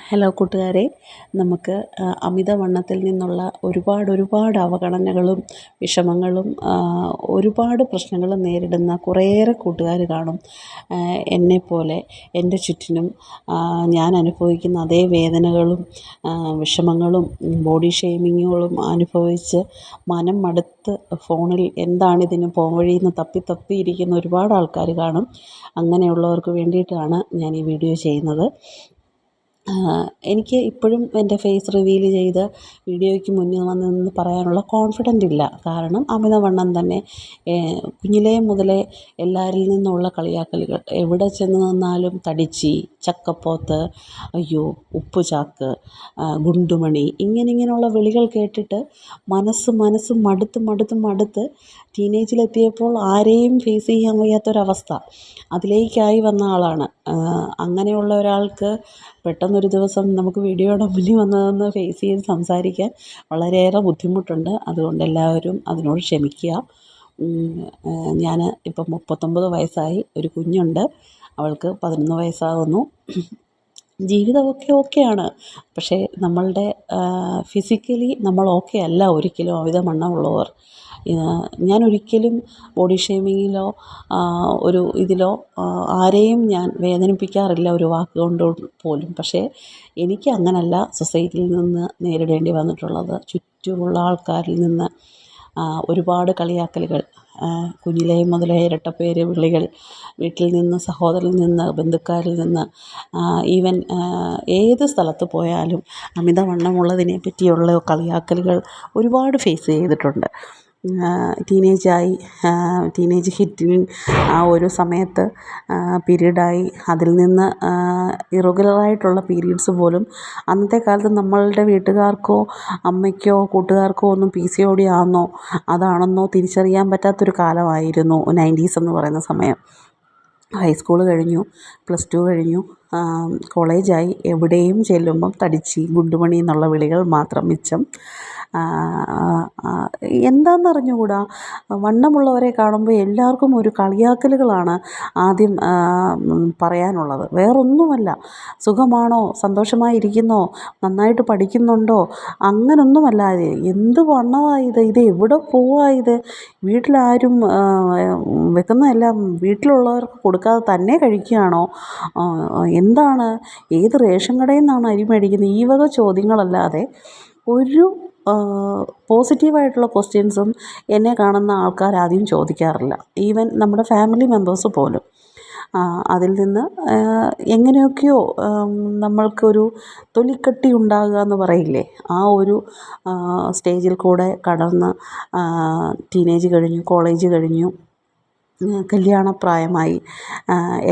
Hello കൂട്ടുകാരെ. നമുക്ക് അമിതവണ്ണത്തിൽ നിന്നുള്ള ഒരുപാട് ഒരുപാട് അവഗണനകളും വിഷമങ്ങളും ഒരുപാട് പ്രശ്നങ്ങളും നേരിടുന്ന കുറേയേറെ കൂട്ടുകാർ കാണും. എന്നെപ്പോലെ എന്റെ ചുറ്റിനും ഞാൻ അനുഭവിക്കുന്ന അതേ വേദനകളും വിഷമങ്ങളും ബോഡി ഷെയ്മിങ്ങുകളും അനുഭവിച്ച് മനം മടുത്ത് ഫോണിൽ എന്താണിതിന് പോംവഴിയെന്ന് തപ്പി തപ്പി ഇരിക്കുന്ന ഒരുപാട് ആൾക്കാർ കാണും. അങ്ങനെയുള്ളവർക്ക് വേണ്ടിയിട്ടാണ് ഞാൻ ഈ വീഡിയോ ചെയ്യുന്നത്. എനിക്ക് ഇപ്പോഴും എന്റെ ഫേസ് റിവീൽ ചെയ്ത് വീഡിയോയ്ക്ക് മുന്നിൽ വന്ന് നിന്ന് പറയാനുള്ള കോൺഫിഡന്റ് ഇല്ല. കാരണം അമിതവണ്ണം തന്നെ കുഞ്ഞിലേ മുതലേ എല്ലാവരിൽ നിന്നുള്ള കളിയാക്കലുകൾ എവിടെ ചെന്ന് നിന്നാലും തടിച്ചി ചക്കപ്പോത്ത് അയ്യോ ഉപ്പുചാക്ക് ഗുണ്ടുമണി ഇങ്ങനെ ഇങ്ങനെയുള്ള വിളികൾ കേട്ടിട്ട് മനസ്സ് മനസ്സ് മടുത്ത് മടുത്ത് മടുത്ത് ടീനേജിലെത്തിയപ്പോൾ ആരെയും ഫേസ് ചെയ്യാൻ വയ്യാത്തൊരവസ്ഥ. അതിലേക്കായി വന്ന ആളാണ്. അങ്ങനെയുള്ള ഒരാൾക്ക് പെട്ടെന്നൊരു ദിവസം നമുക്ക് വീഡിയോയുടെ മുന്നിൽ വന്നതെന്ന് ഫേസ് ചെയ്ത് സംസാരിക്കാൻ വളരെയേറെ ബുദ്ധിമുട്ടുണ്ട്. അതുകൊണ്ട് എല്ലാവരും അതിനോട് ക്ഷമിക്കുക. ഞാൻ ഇപ്പം മുപ്പത്തൊമ്പത് വയസ്സായി ഒരു കുഞ്ഞുണ്ട്. അവൾക്ക് പതിനൊന്ന് വയസ്സാകുന്നു. ജീവിതമൊക്കെ ഓക്കെയാണ്. പക്ഷേ നമ്മളുടെ ഫിസിക്കലി നമ്മൾ ഓക്കെ അല്ല ഒരിക്കലും അമിതവണ്ണമുള്ളവർ ഞാൻ ഒരിക്കലും ബോഡി ഷേമിങ്ങിലോ ഒരു ഇതിലോ ആരെയും ഞാൻ വേദനിപ്പിക്കാറില്ല ഒരു വാക്ക് കൊണ്ട് പോലും. പക്ഷേ എനിക്ക് അങ്ങനല്ല സൊസൈറ്റിയിൽ നിന്ന് നേരിടേണ്ടി വന്നിട്ടുള്ളത്. ചുറ്റുമുള്ള ആൾക്കാരിൽ നിന്ന് ഒരുപാട് കളിയാക്കലുകൾ കുഞ്ഞിലേ മുതലേ ഇരട്ടപ്പേര് വിളികൾ വീട്ടിൽ നിന്ന് സഹോദരിൽ നിന്ന് ബന്ധുക്കാരിൽ നിന്ന് ഈവൻ ഏത് സ്ഥലത്ത് പോയാലും അമിതവണ്ണമുള്ളതിനെ പറ്റിയുള്ള കളിയാക്കലുകൾ ഒരുപാട് ഫേസ് ചെയ്തിട്ടുണ്ട്. ടീനേജായി ടീനേജ് ഹിറ്റിങ് ആ ഒരു സമയത്ത് പീരീഡായി. അതിൽ നിന്ന് ഇറഗുലറായിട്ടുള്ള പീരീഡ്സ് പോലും അന്നത്തെ കാലത്ത് നമ്മളുടെ വീട്ടുകാർക്കോ അമ്മയ്ക്കോ കൂട്ടുകാർക്കോ ഒന്നും പി സി ഒ ഡി ആണെന്നോ അതാണെന്നോ തിരിച്ചറിയാൻ പറ്റാത്തൊരു കാലമായിരുന്നു നയന്റീസ് എന്ന് പറയുന്ന സമയം. ഹൈസ്കൂൾ കഴിഞ്ഞു പ്ലസ് ടു കഴിഞ്ഞു. കോളേജായി എവിടെയും ചെല്ലുമ്പം തടിച്ചി ഗുണ്ടുമണി എന്നുള്ള വിളികൾ മാത്രം മിച്ചം. എന്താണെന്ന് അറിഞ്ഞുകൂടാ വണ്ണമുള്ളവരെ കാണുമ്പോൾ എല്ലാവർക്കും ഒരു കളിയാക്കലുകളാണ് ആദ്യം പറയാനുള്ളത്. വേറൊന്നുമല്ല. സുഖമാണോ? സന്തോഷമായിരിക്കുന്നോ? നന്നായിട്ട് പഠിക്കുന്നുണ്ടോ? അങ്ങനൊന്നുമല്ലാതെ എന്ത് വണ്ണമാണ് ഇത്? ഇത് എവിടെ പോവാ ഇത്? വീട്ടിലാരും വെക്കുന്നതെല്ലാം വീട്ടിലുള്ളവർക്ക് കൊടുക്കാതെ തന്നെ കഴിക്കുകയാണോ? എന്താണ്? ഏത് റേഷൻ കടയിൽ നിന്നാണ് അരി മേടിക്കുന്നത്? ഈ വക ചോദ്യങ്ങളല്ലാതെ ഒരു പോസിറ്റീവായിട്ടുള്ള ക്വസ്റ്റ്യൻസും എന്നെ കാണുന്ന ആൾക്കാരാദ്യം ചോദിക്കാറില്ല. ഈവൻ നമ്മുടെ ഫാമിലി മെമ്പേഴ്സ് പോലും. അതിൽ നിന്ന് എങ്ങനെയൊക്കെയോ നമ്മൾക്കൊരു തൊലിക്കട്ടി ഉണ്ടാകുക എന്ന് പറയില്ലേ? ആ ഒരു സ്റ്റേജിൽ കൂടെ കടന്ന് ടീനേജ് കഴിഞ്ഞു കോളേജ് കഴിഞ്ഞു കല്യാണപ്രായമായി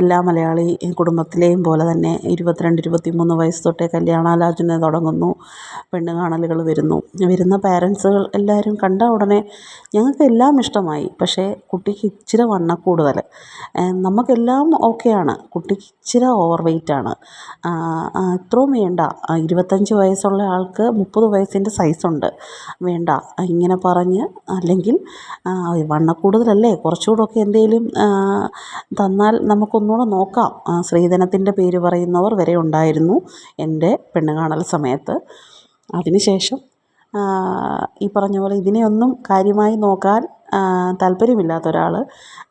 എല്ലാ മലയാളി കുടുംബത്തിലെയും പോലെ തന്നെ ഇരുപത്തിരണ്ട് ഇരുപത്തിമൂന്ന് വയസ്സ് തൊട്ടേ കല്യാണാലോചന തുടങ്ങുന്നു. പെണ്ണ് കാണലുകൾ വരുന്നു. വരുന്ന പാരൻസുകൾ എല്ലാവരും കണ്ട ഉടനെ ഞങ്ങൾക്ക് എല്ലാം ഇഷ്ടമായി. പക്ഷേ കുട്ടിക്ക് ഇച്ചിരി വണ്ണക്കൂടുതൽ നമുക്കെല്ലാം ഓക്കെയാണ്. കുട്ടിക്ക് ഇച്ചിരി ഓവർ വെയ്റ്റാണ് ഇത്രയും വേണ്ട. ഇരുപത്തഞ്ച് വയസ്സുള്ള ആൾക്ക് മുപ്പത് വയസ്സിന്റെ സൈസുണ്ട് വേണ്ട. ഇങ്ങനെ പറഞ്ഞ് അല്ലെങ്കിൽ വണ്ണ കൂടുതലല്ലേ? വണ്ണക്കൂടുതലല്ലേ കുറച്ചുകൂടെയൊക്കെ എന്തെങ്കിലും തന്നാൽ നമുക്കൊന്നുകൂടെ നോക്കാം. സ്ത്രീധനത്തിന്റെ പേര് പറയുന്നവർ വരെ ഉണ്ടായിരുന്നു എന്റെ പെണ്ണ് കാണൽ സമയത്ത്. അതിനുശേഷം ഈ പറഞ്ഞ പോലെ ഇതിനെയൊന്നും കാര്യമായി നോക്കാൻ താല്പര്യമില്ലാത്ത ഒരാൾ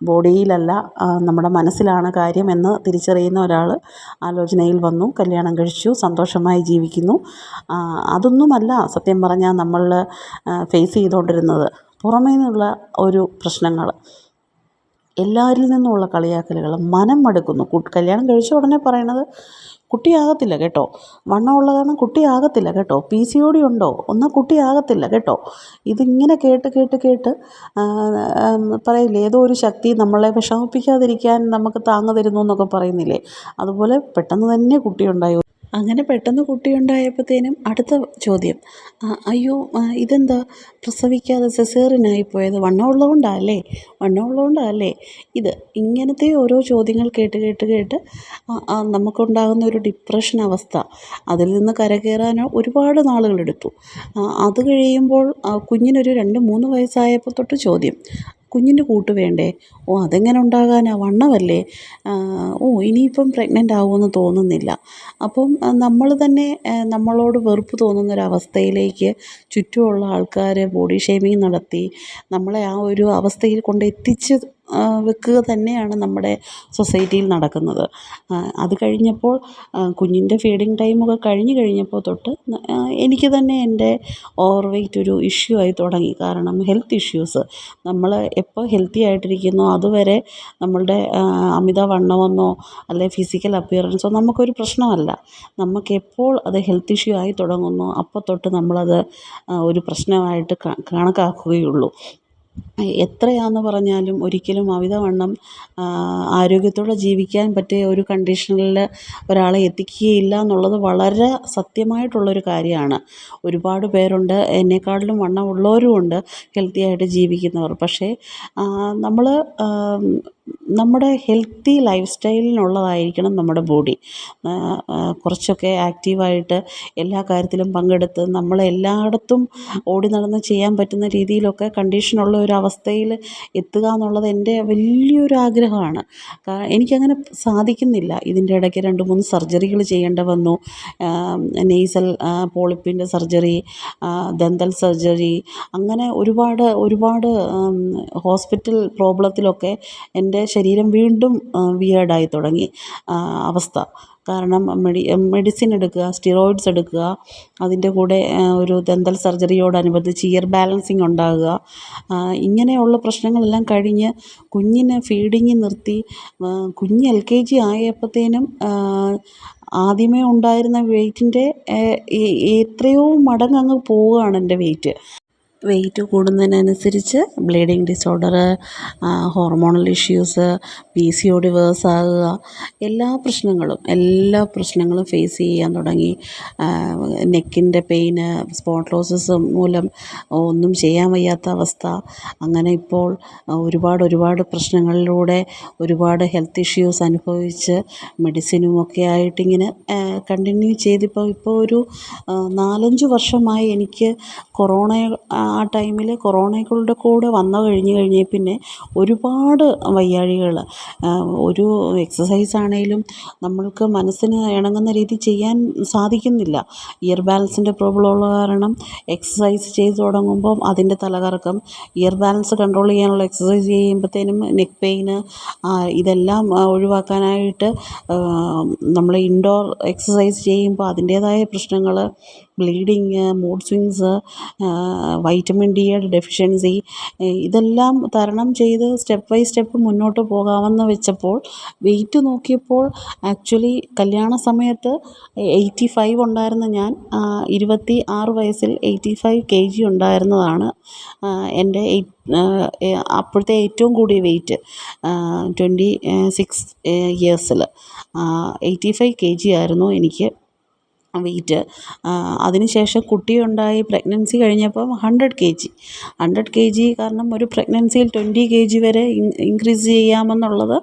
ബോഡിയിലല്ല നമ്മുടെ മനസ്സിലാണ് കാര്യമെന്ന് തിരിച്ചറിയുന്ന ഒരാൾ ആലോചനയിൽ വന്നു കല്യാണം കഴിച്ചു സന്തോഷമായി ജീവിക്കുന്നു. അതൊന്നുമല്ല സത്യം പറഞ്ഞാൽ നമ്മൾ ഫേസ് ചെയ്തുകൊണ്ടിരുന്നത്. പുറമേ നിന്നുള്ള ഒരു പ്രശ്നങ്ങൾ. എല്ലാവരിൽ നിന്നുമുള്ള കളിയാക്കലുകൾ മനം മടുക്കുന്നു. കല്യാണം കഴിച്ച ഉടനെ പറയണത് കുട്ടിയാകത്തില്ല കേട്ടോ. വണ്ണമുള്ള കാരണം കുട്ടിയാകത്തില്ല കേട്ടോ. പി സി ഒ ഉണ്ടോ? ഒന്നും കുട്ടിയാകത്തില്ല കേട്ടോ. ഇതിങ്ങനെ കേട്ട് കേട്ട് കേട്ട് പറയില്ലേ? ഏതോ ഒരു ശക്തി നമ്മളെ വിഷമിപ്പിക്കാതിരിക്കാൻ നമുക്ക് താങ്ങു തരുന്നു എന്നൊക്കെ പറയുന്നില്ലേ? അതുപോലെ പെട്ടെന്ന് തന്നെ കുട്ടിയുണ്ടായി അങ്ങനെ പെട്ടെന്ന് കുട്ടിയുണ്ടായപ്പോഴത്തേനും അടുത്ത ചോദ്യം. അയ്യോ ഇതെന്താ? പ്രസവിക്കാതെ സെസേറിനായി പോയത് വണ്ണമുള്ളത് ഉള്ളതുകൊണ്ടല്ലേ? വണ്ണമുള്ളത് ഉള്ളതുകൊണ്ടല്ലേ? ഇത് ഇങ്ങനത്തെ ഓരോ ചോദ്യങ്ങൾ കേട്ട് കേട്ട് കേട്ട് നമുക്കുണ്ടാകുന്ന ഒരു ഡിപ്രഷൻ അവസ്ഥ. അതിൽ നിന്ന് കരകയറാനോ ഒരുപാട് നാളുകളെടുത്തു. അത് കഴിയുമ്പോൾ കുഞ്ഞിനൊരു രണ്ട് മൂന്ന് വയസ്സായപ്പോൾ തൊട്ട് ചോദ്യം. കുഞ്ഞിന്റെ കൂട്ട് വേണ്ടേ? ഓ അതെങ്ങനെ ഉണ്ടാകാനാണ് വണ്ണമല്ലേ? ഓ ഇനിയിപ്പം പ്രഗ്നന്റ് ആകുമെന്ന് തോന്നുന്നില്ല. അപ്പം നമ്മൾ തന്നെ നമ്മളോട് വെറുപ്പ് തോന്നുന്നൊരവസ്ഥയിലേക്ക് ചുറ്റുമുള്ള ആൾക്കാർ ബോഡി ഷേമിങ് നടത്തി നമ്മളെ ആ ഒരു അവസ്ഥയിൽ കൊണ്ടെത്തിച്ച് വെക്കുക തന്നെയാണ് നമ്മുടെ സൊസൈറ്റിയിൽ നടക്കുന്നത്. അത് കഴിഞ്ഞപ്പോൾ കുഞ്ഞിന്റെ ഫീഡിങ് ടൈമൊക്കെ കഴിഞ്ഞ് കഴിഞ്ഞപ്പോൾ തൊട്ട് എനിക്ക് തന്നെ എന്റെ ഓവർ വെയ്റ്റ് ഒരു ഇഷ്യൂ ആയി തുടങ്ങി. കാരണം ഹെൽത്ത് ഇഷ്യൂസ്. നമ്മൾ എപ്പോൾ ഹെൽത്തി ആയിട്ടിരിക്കുന്നോ അതുവരെ നമ്മളുടെ അമിത വണ്ണമെന്നോ അല്ലെങ്കിൽ ഫിസിക്കൽ അപ്പിയറൻസോ നമുക്കൊരു പ്രശ്നമല്ല. നമുക്കെപ്പോൾ അത് ഹെൽത്ത് ഇഷ്യൂ ആയി തുടങ്ങുന്നു അപ്പോൾ തൊട്ട് നമ്മളത് ഒരു പ്രശ്നമായിട്ട് കണക്കാക്കുകയുള്ളൂ. എത്രയാണെന്ന് പറഞ്ഞാലും ഒരിക്കലും അമിതവണ്ണം ആരോഗ്യത്തോടെ ജീവിക്കാൻ പറ്റിയ ഒരു കണ്ടീഷനിൽ ഒരാളെ എത്തിക്കുകയില്ല എന്നുള്ളത് വളരെ സത്യമായിട്ടുള്ളൊരു കാര്യമാണ്. ഒരുപാട് പേരുണ്ട് എന്നെക്കാട്ടിലും വണ്ണമുള്ളവരും ഉണ്ട് ഹെൽത്തി ആയിട്ട് ജീവിക്കുന്നവർ. പക്ഷേ നമ്മൾ നമ്മുടെ ഹെൽത്തി ലൈഫ് സ്റ്റൈലിനുള്ളതായിരിക്കണം നമ്മുടെ ബോഡി. കുറച്ചൊക്കെ ആക്റ്റീവായിട്ട് എല്ലാ കാര്യത്തിലും പങ്കെടുത്ത് നമ്മളെ എല്ലായിടത്തും ഓടി നടന്ന് ചെയ്യാൻ പറ്റുന്ന രീതിയിലൊക്കെ കണ്ടീഷനുള്ള ഒരു അവസ്ഥയിൽ എത്തുക എന്നുള്ളത് എന്റെ വലിയൊരു ആഗ്രഹമാണ്. എനിക്കങ്ങനെ സാധിക്കുന്നില്ല. ഇതിന്റെ ഇടയ്ക്ക് രണ്ട് മൂന്ന് സർജറികൾ ചെയ്യേണ്ടി വന്നു. നെയ്സൽ പോളിപ്പിന്റെ സർജറി ദന്തൽ സർജറി അങ്ങനെ ഒരുപാട് ഒരുപാട് ഹോസ്പിറ്റൽ പ്രോബ്ലത്തിലൊക്കെ എന്റെ ശരീരം വീണ്ടും വിയേർഡായി തുടങ്ങി അവസ്ഥ. കാരണം മെഡി മെഡിസിൻ എടുക്കുക സ്റ്റിറോയിഡ്സ് എടുക്കുക അതിന്റെ കൂടെ ഒരു ദന്തൽ സർജറിയോടനുബന്ധിച്ച് ഇയർ ബാലൻസിങ് ഉണ്ടാകുക ഇങ്ങനെയുള്ള പ്രശ്നങ്ങളെല്ലാം കഴിഞ്ഞ് കുഞ്ഞിനെ ഫീഡിങ് നിർത്തി കുഞ്ഞ് എൽ കെ ജി ആയപ്പോഴത്തേനും ആദ്യമേ ഉണ്ടായിരുന്ന വെയ്റ്റിന്റെ എത്രയോ മടങ്ങ് അങ്ങ് പോവുകയാണ് എന്റെ വെയ്റ്റ് വെയിറ്റ് കൂടുന്നതിനനുസരിച്ച് bleeding disorder hormonal issues P C O D worse ആകുക എല്ലാ പ്രശ്നങ്ങളും എല്ലാ പ്രശ്നങ്ങളും ഫേസ് ചെയ്യാൻ തുടങ്ങി. നെക്കിന്റെ പെയിന് സ്പോട്ട്ലോസസ് മൂലം ഒന്നും ചെയ്യാൻ വയ്യാത്ത അവസ്ഥ. അങ്ങനെ ഇപ്പോൾ ഒരുപാട് ഒരുപാട് പ്രശ്നങ്ങളിലൂടെ ഒരുപാട് ഹെൽത്ത് ഇഷ്യൂസ് അനുഭവിച്ച് മെഡിസിനും ഒക്കെ ആയിട്ട് ഇങ്ങനെ കണ്ടിന്യൂ ചെയ്തിപ്പോൾ ഇപ്പോൾ ഒരു നാലഞ്ച് വർഷമായി എനിക്ക് കൊറോണ ആ ടൈമിൽ കൊറോണകളുടെ കൂടെ വന്നു കഴിഞ്ഞ് കഴിഞ്ഞേ പിന്നെ ഒരുപാട് വയ്യാഴികൾ ഒരു എക്സസൈസ് ആണെങ്കിലും നമ്മൾക്ക് മനസ്സിന് ഇണങ്ങുന്ന രീതി ചെയ്യാൻ സാധിക്കുന്നില്ല. ഇയർ ബാലൻസിന്റെ പ്രോബ്ലം ഉള്ള കാരണം എക്സസൈസ് ചെയ്ത് തുടങ്ങുമ്പോൾ അതിന്റെ തലകറക്കം ഇയർ ബാലൻസ് കൺട്രോൾ ചെയ്യാനുള്ള എക്സസൈസ് ചെയ്യുമ്പോഴത്തേനും നെക്ക് പെയിന് ഇതെല്ലാം ഒഴിവാക്കാനായിട്ട് നമ്മൾ ഇൻഡോർ എക്സസൈസ് ചെയ്യുമ്പോൾ അതിന്റേതായ പ്രശ്നങ്ങൾ ബ്ലീഡിങ് മൂഡ് സ്വിങ്സ് വൈറ്റമിൻ ഡിയുടെ ഡെഫിഷ്യൻസി ഇതെല്ലാം തരണം ചെയ്ത് സ്റ്റെപ്പ് ബൈ സ്റ്റെപ്പ് മുന്നോട്ട് പോകാമെന്ന് വെച്ചപ്പോൾ വെയിറ്റ് നോക്കിയപ്പോൾ ആക്ച്വലി കല്യാണ സമയത്ത് എയ്റ്റി ഫൈവ് ഉണ്ടായിരുന്ന ഞാൻ ഇരുപത്തി ആറ് വയസ്സിൽ എയ്റ്റി ഫൈവ് കെ ജി ഉണ്ടായിരുന്നതാണ് എന്റെ അപ്പോഴത്തെ ഏറ്റവും കൂടിയ വെയിറ്റ് ട്വന്റി സിക്സ് ഇയേഴ്സിൽ എയ്റ്റി ഫൈവ് കെ ജി ആയിരുന്നു എനിക്ക്. വെയിറ്റ് അതിന് ശേഷം കുട്ടിയുണ്ടായി പ്രഗ്നൻസി കഴിഞ്ഞപ്പം hundred K G hundred K G കാരണം ഒരു പ്രഗ്നൻസിയിൽ ട്വന്റി കെ ജി വരെ ഇൻക്രീസ് ചെയ്യാമെന്നുള്ളത്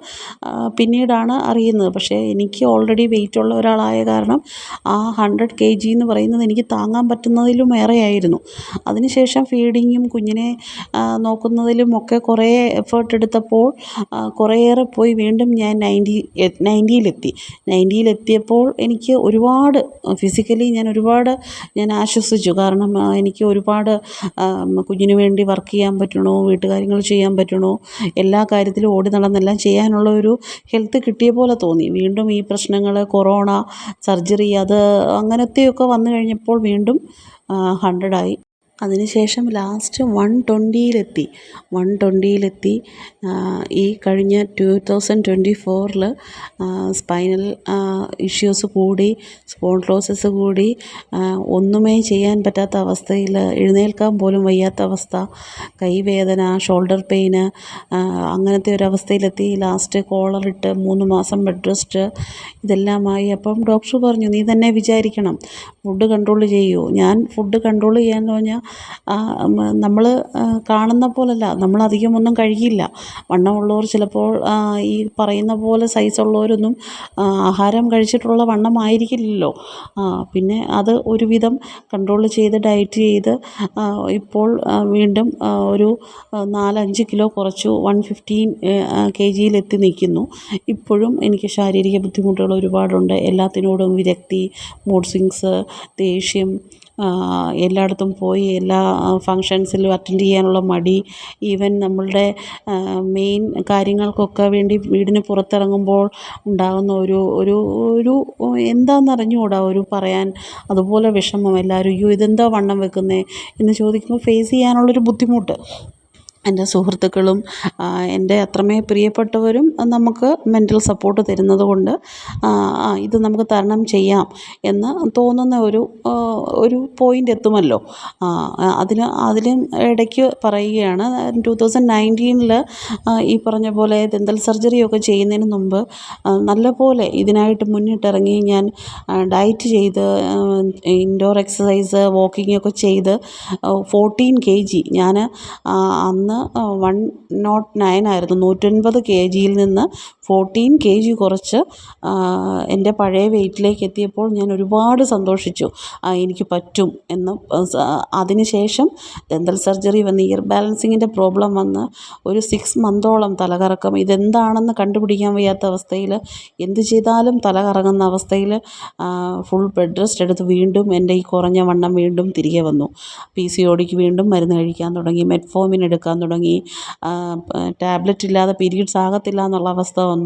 പിന്നീടാണ് അറിയുന്നത്. പക്ഷേ എനിക്ക് ഓൾറെഡി വെയ്റ്റ് ഉള്ള ഒരാളായ കാരണം ആ ഹൺഡ്രഡ് കെ ജി എന്ന് പറയുന്നത് എനിക്ക് താങ്ങാൻ പറ്റുന്നതിലും ഏറെയായിരുന്നു. അതിനുശേഷം ഫീഡിങ്ങും കുഞ്ഞിനെ നോക്കുന്നതിലും ഒക്കെ കുറേ എഫേർട്ട് എടുത്തപ്പോൾ കുറേയേറെ പോയി വീണ്ടും ഞാൻ നയന്റി നയന്റിയിലെത്തി നയന്റിയിലെത്തിയപ്പോൾ എനിക്ക് ഒരുപാട് ഫിസിക്കലി ഞാൻ ഒരുപാട് ഞാൻ ആശ്വസിച്ചു. കാരണം എനിക്ക് ഒരുപാട് കുഞ്ഞിന് വേണ്ടി വർക്ക് ചെയ്യാൻ പറ്റണോ വീട്ടുകാര്യങ്ങൾ ചെയ്യാൻ പറ്റണോ എല്ലാ കാര്യത്തിലും ഓടി നടന്നെല്ലാം ചെയ്യാനുള്ള ഒരു ഹെൽത്ത് കിട്ടിയ പോലെ തോന്നി. വീണ്ടും ഈ പ്രശ്നങ്ങൾ കൊറോണ സർജറി അത് അങ്ങനത്തെയൊക്കെ വന്നു കഴിഞ്ഞപ്പോൾ വീണ്ടും ഹൺഡ്രഡായി അതിന് ശേഷം ലാസ്റ്റ് വൺ ട്വന്റിയിലെത്തി. വൺ ട്വന്റിയിലെത്തി. ഈ കഴിഞ്ഞ ടു തൗസൻഡ് ട്വന്റി ഫോറിൽ സ്പൈനൽ ഇഷ്യൂസ് കൂടി സ്പോൺട്ലോസിസ് കൂടി ഒന്നുമേ ചെയ്യാൻ പറ്റാത്ത അവസ്ഥയിൽ എഴുന്നേൽക്കാൻ പോലും വയ്യാത്ത അവസ്ഥ കൈവേദന ഷോൾഡർ പെയിന് അങ്ങനത്തെ ഒരു അവസ്ഥയിലെത്തി. ലാസ്റ്റ് കോളറിട്ട് മൂന്ന് മാസം ബെഡ് റെസ്റ്റ് ഇതെല്ലാമായി. അപ്പം ഡോക്ടർ പറഞ്ഞു നീ തന്നെ വിചാരിക്കണം. ഫുഡ് കൺട്രോൾ ചെയ്യൂ. ഞാൻ ഫുഡ് കൺട്രോൾ ചെയ്യാൻ പറഞ്ഞാൽ നമ്മൾ കാണുന്ന പോലല്ല. നമ്മൾ അധികമൊന്നും കഴിക്കില്ല. വണ്ണമുള്ളവർ ചിലപ്പോൾ ഈ പറയുന്ന പോലെ സൈസുള്ളവരൊന്നും ആഹാരം കഴിച്ചിട്ടുള്ള വണ്ണമായിരിക്കില്ലല്ലോ. പിന്നെ അത് ഒരുവിധം കൺട്രോൾ ചെയ്ത് ഡയറ്റ് ചെയ്ത് ഇപ്പോൾ വീണ്ടും ഒരു നാലഞ്ച് കിലോ കുറച്ചു വൺ ഫിഫ്റ്റീൻ കെ ജിയിലെത്തി നിൽക്കുന്നു. ഇപ്പോഴും എനിക്ക് ശാരീരിക ബുദ്ധിമുട്ടുകൾ ഒരുപാടുണ്ട്. എല്ലാത്തിനോടും വിരക്തി മൂഡ് സ്വിങ്സ് ദേഷ്യം എല്ലായിടത്തും പോയി എല്ലാ ഫങ്ഷൻസിലും അറ്റൻഡ് ചെയ്യാനുള്ള മടി ഈവൻ നമ്മളുടെ മെയിൻ കാര്യങ്ങൾക്കൊക്കെ വേണ്ടി വീടിന് പുറത്തിറങ്ങുമ്പോൾ ഉണ്ടാകുന്ന ഒരു ഒരു ഒരു എന്താണെന്ന് അറിഞ്ഞുകൂടാ ഒരു പറയാൻ അതുപോലെ വിഷമം എല്ലാവരും അയ്യോ ഇതെന്താ വണ്ണം വെക്കുന്നത് എന്ന് ചോദിക്കുമ്പോൾ ഫേസ് ചെയ്യാനുള്ളൊരു ബുദ്ധിമുട്ട്. എന്റെ സുഹൃത്തുക്കളും എന്റെ അത്രമേ പ്രിയപ്പെട്ടവരും നമുക്ക് മെന്റൽ സപ്പോർട്ട് തരുന്നത് കൊണ്ട് ഇത് നമുക്ക് തരണം ചെയ്യാം എന്ന് തോന്നുന്ന ഒരു ഒരു പോയിന്റ് എത്തുമല്ലോ. അതിന് അതിലും ഇടയ്ക്ക് പറയുകയാണ് ടു തൗസൻഡ് നയന്റീനിൽ ഈ പറഞ്ഞ പോലെ ദന്തൽ സർജറിയൊക്കെ ചെയ്യുന്നതിന് മുമ്പ് നല്ലപോലെ ഇതിനായിട്ട് മുന്നിട്ടിറങ്ങി ഞാൻ ഡയറ്റ് ചെയ്ത് ഇൻഡോർ എക്സസൈസ് വാക്കിംഗ് ഒക്കെ ചെയ്ത് ഫോർട്ടീൻ കെ ജി ഞാൻ അന്ന് വൺ നോട്ട് നയൻ ആയിരുന്നു. നൂറ്റൊൻപത് കെ ജിയിൽ നിന്ന് ഫോർട്ടീൻ കെ ജി കുറച്ച് എന്റെ പഴയ വെയിറ്റിലേക്ക് എത്തിയപ്പോൾ ഞാൻ ഒരുപാട് സന്തോഷിച്ചു. എനിക്ക് പറ്റും എന്ന് അതിനുശേഷം ശേഷം ദന്തൽ സർജറി വന്ന് ഇയർ ബാലൻസിങ്ങിന്റെ പ്രോബ്ലം വന്ന് ഒരു സിക്സ് മന്തോളം തലകറക്കം. ഇതെന്താണെന്ന് കണ്ടുപിടിക്കാൻ വയ്യാത്ത അവസ്ഥയിൽ എന്ത് ചെയ്താലും തലകറങ്ങുന്ന അവസ്ഥയിൽ ഫുൾ ബെഡ് റെസ്റ്റ് എടുത്ത് വീണ്ടും എന്റെ ഈ കുറഞ്ഞ വണ്ണം വീണ്ടും തിരികെ വന്നു. പി സി ഒടിക്ക് വീണ്ടും മരുന്ന് കഴിക്കാൻ തുടങ്ങി മെറ്റ്ഫോമിൻ എടുക്കാൻ തുടങ്ങി. ടാബ്ലറ്റ് ഇല്ലാതെ പീരീഡ്സ് ആകത്തില്ല എന്നുള്ള അവസ്ഥ വന്നു.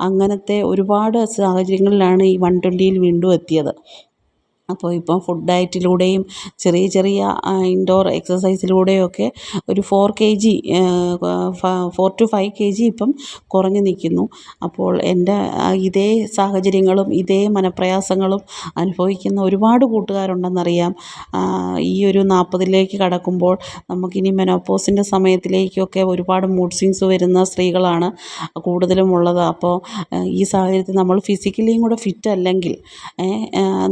അങ്ങനത്തെ ഒരുപാട് സാഹചര്യങ്ങളിലാണ് ഈ വൺ ട്വന്റിയിൽ വീണ്ടും എത്തിയത്. അപ്പോൾ ഇപ്പം ഫുഡ് ഡയറ്റിലൂടെയും ചെറിയ ചെറിയ ഇൻഡോർ എക്സസൈസിലൂടെയൊക്കെ ഒരു four K G four to five K G ഇപ്പം കുറഞ്ഞു നിൽക്കുന്നു. അപ്പോൾ എന്റെ ഇതേ സാഹചര്യങ്ങളും ഇതേ മനപ്രയാസങ്ങളും അനുഭവിക്കുന്ന ഒരുപാട് കൂട്ടുകാരുണ്ടെന്നറിയാം. ഈ ഒരു നാൽപ്പതിലേക്ക് കടക്കുമ്പോൾ നമുക്കിനി മെനോപ്പോസിന്റെ സമയത്തിലേക്കൊക്കെ ഒരുപാട് മൂഡ് സ്വിങ്സ് വരുന്ന സ്ത്രീകളാണ് കൂടുതലും ഉള്ളത്. അപ്പോൾ ഈ സാഹചര്യത്തിൽ നമ്മൾ ഫിസിക്കലിയും കൂടെ ഫിറ്റ് അല്ലെങ്കിൽ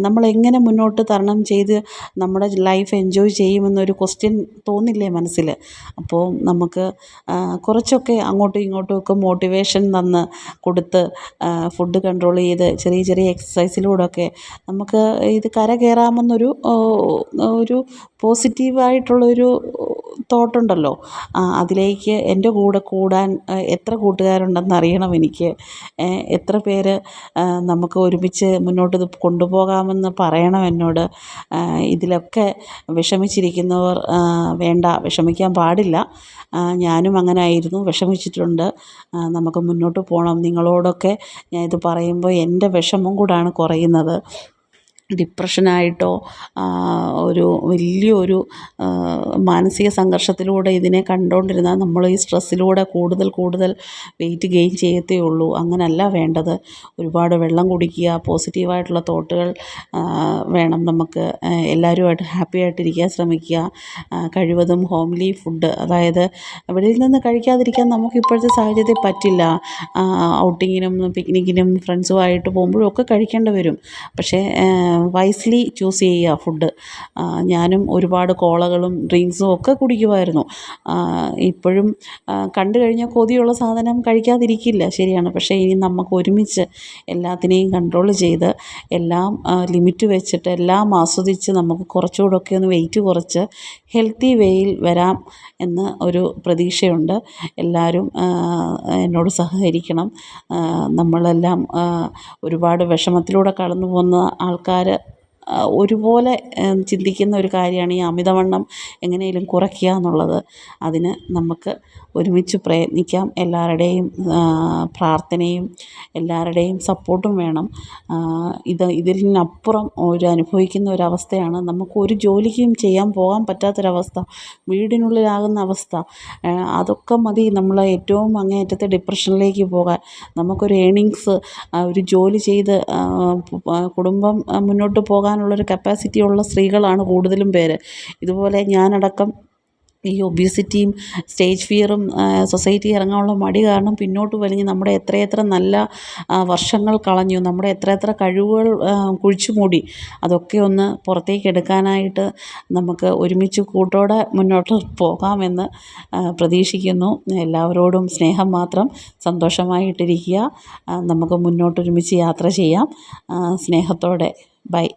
നമ്മൾ എങ്ങനെ മുന്നോട്ട് തരണം ചെയ്ത് നമ്മുടെ ലൈഫ് എൻജോയ് ചെയ്യുമെന്നൊരു ക്വസ്റ്റ്യൻ തോന്നില്ലേ മനസ്സിൽ? അപ്പോൾ നമുക്ക് കുറച്ചൊക്കെ അങ്ങോട്ടും ഇങ്ങോട്ടും ഒക്കെ മോട്ടിവേഷൻ തന്ന് കൊടുത്ത് ഫുഡ് കൺട്രോൾ ചെയ്ത് ചെറിയ ചെറിയ എക്സസൈസിലൂടെയൊക്കെ നമുക്ക് ഇത് കര കയറാമെന്നൊരു ഒരു പോസിറ്റീവായിട്ടുള്ളൊരു തോട്ടുണ്ടല്ലോ. അതിലേക്ക് എന്റെ കൂടെ കൂടാൻ എത്ര കൂട്ടുകാരുണ്ടെന്ന് അറിയണം എനിക്ക്. എത്ര പേര് നമുക്ക് ഒരുമിച്ച് മുന്നോട്ട് ഇത് കൊണ്ടുപോകാമെന്ന് പറയണം എന്നോട്. ഇതിലൊക്കെ വിഷമിച്ചിരിക്കുന്നവർ വേണ്ട വിഷമിക്കാൻ പാടില്ല. ഞാനും അങ്ങനെ ആയിരുന്നു വിഷമിച്ചിട്ടുണ്ട്. നമുക്ക് മുന്നോട്ട് പോകണം നിങ്ങളോടൊക്കെ ഞാൻ ഇത് പറയുമ്പോൾ എന്റെ വിഷമം കൂടാണ് കുറയുന്നത്. ഡിപ്രഷനായിട്ടോ ഒരു വലിയൊരു മാനസിക സംഘർഷത്തിലൂടെ ഇതിനെ കണ്ടുകൊണ്ടിരുന്നാൽ നമ്മൾ ഈ സ്ട്രെസ്സിലൂടെ കൂടുതൽ കൂടുതൽ വെയിറ്റ് ഗെയിൻ ചെയ്യത്തേ ഉള്ളൂ. അങ്ങനല്ല വേണ്ടത്. ഒരുപാട് വെള്ളം കുടിക്കുക പോസിറ്റീവായിട്ടുള്ള തോട്ടുകൾ വേണം നമുക്ക് എല്ലാവരുമായിട്ട് ഹാപ്പി ആയിട്ടിരിക്കാൻ ശ്രമിക്കുക കഴിവതും ഹോംലി ഫുഡ്. അതായത് വെളിയിൽ നിന്ന് കഴിക്കാതിരിക്കാൻ നമുക്ക് ഇപ്പോഴത്തെ സാഹചര്യത്തിൽ പറ്റില്ല. ഔട്ടിങ്ങിനും പിക്നിക്കിനും ഫ്രണ്ട്സുമായിട്ട് പോകുമ്പോഴും ഒക്കെ കഴിക്കേണ്ടി വരും. പക്ഷേ വൈസ്ലി ചൂസ് ചെയ്യുക ഫുഡ് ഞാനും ഒരുപാട് കോളകളും ഡ്രിങ്ക്സും ഒക്കെ കുടിക്കുമായിരുന്നു. ഇപ്പോഴും കണ്ടു കഴിഞ്ഞാൽ കൊതിയുള്ള സാധനം കഴിക്കാതിരിക്കില്ല. ശരിയാണ്. പക്ഷേ ഇനി നമുക്ക് ഒരുമിച്ച് എല്ലാത്തിനെയും കൺട്രോൾ ചെയ്ത് എല്ലാം ലിമിറ്റ് വെച്ചിട്ട് എല്ലാം ആസ്വദിച്ച് നമുക്ക് കുറച്ചുകൂടെയൊക്കെ ഒന്ന് വെയിറ്റ് കുറച്ച് ഹെൽത്തി വേയിൽ വരാം എന്ന് ഒരു പ്രതീക്ഷയുണ്ട്. എല്ലാവരും എന്നോട് സഹകരിക്കണം. നമ്മളെല്ലാം ഒരുപാട് വിഷമത്തിലൂടെ കടന്നു പോകുന്ന ആൾക്കാർ ಇಟ್ಟಿದ್ದಾರೆ. ഒരുപോലെ ചിന്തിക്കുന്ന ഒരു കാര്യമാണ് ഈ അമിതവണ്ണം എങ്ങനെയെങ്കിലും കുറയ്ക്കുക എന്നുള്ളത്. അതിന് നമുക്ക് ഒരുമിച്ച് പ്രയത്നിക്കാം. എല്ലാവരുടെയും പ്രാർത്ഥനയും എല്ലാവരുടെയും സപ്പോർട്ടും വേണം. ഇത് ഇതിനപ്പുറം ഒരു അനുഭവിക്കുന്ന ഒരവസ്ഥയാണ് നമുക്ക് ഒരു ജോലിക്കും ചെയ്യാൻ പോകാൻ പറ്റാത്തൊരവസ്ഥ വീടിനുള്ളിലാകുന്ന അവസ്ഥ അതൊക്കെ മതി. നമ്മൾ ഏറ്റവും അങ്ങേയറ്റത്തെ ഡിപ്രഷനിലേക്ക് പോകാൻ. നമുക്കൊരു ഏണിങ്സ് ഒരു ജോലി ചെയ്ത് കുടുംബം മുന്നോട്ട് പോകാനുള്ളൊരു കപ്പാസിറ്റി ഉള്ള സ്ത്രീകളാണ് കൂടുതലും പേര്. ഇതുപോലെ ഞാനടക്കം ഈ ഒബിസിറ്റിയും സ്റ്റേജ് ഫിയറും സൊസൈറ്റി ഇറങ്ങാനുള്ള മടി കാരണം പിന്നോട്ട് വലിഞ്ഞ് നമ്മുടെ എത്രയെത്ര നല്ല വർഷങ്ങൾ കളഞ്ഞു നമ്മുടെ എത്രയെത്ര കഴിവുകൾ കുഴിച്ചു മൂടി അതൊക്കെ ഒന്ന് പുറത്തേക്ക് എടുക്കാനായിട്ട് നമുക്ക് ഒരുമിച്ച് കൂട്ടോടെ മുന്നോട്ട് പോകാമെന്ന് പ്രതീക്ഷിക്കുന്നു. എല്ലാവരോടും സ്നേഹം മാത്രം സന്തോഷമായിട്ടിരിക്കുക നമുക്ക് മുന്നോട്ട് ഒരുമിച്ച് യാത്ര ചെയ്യാം. സ്നേഹത്തോടെ. ബൈ.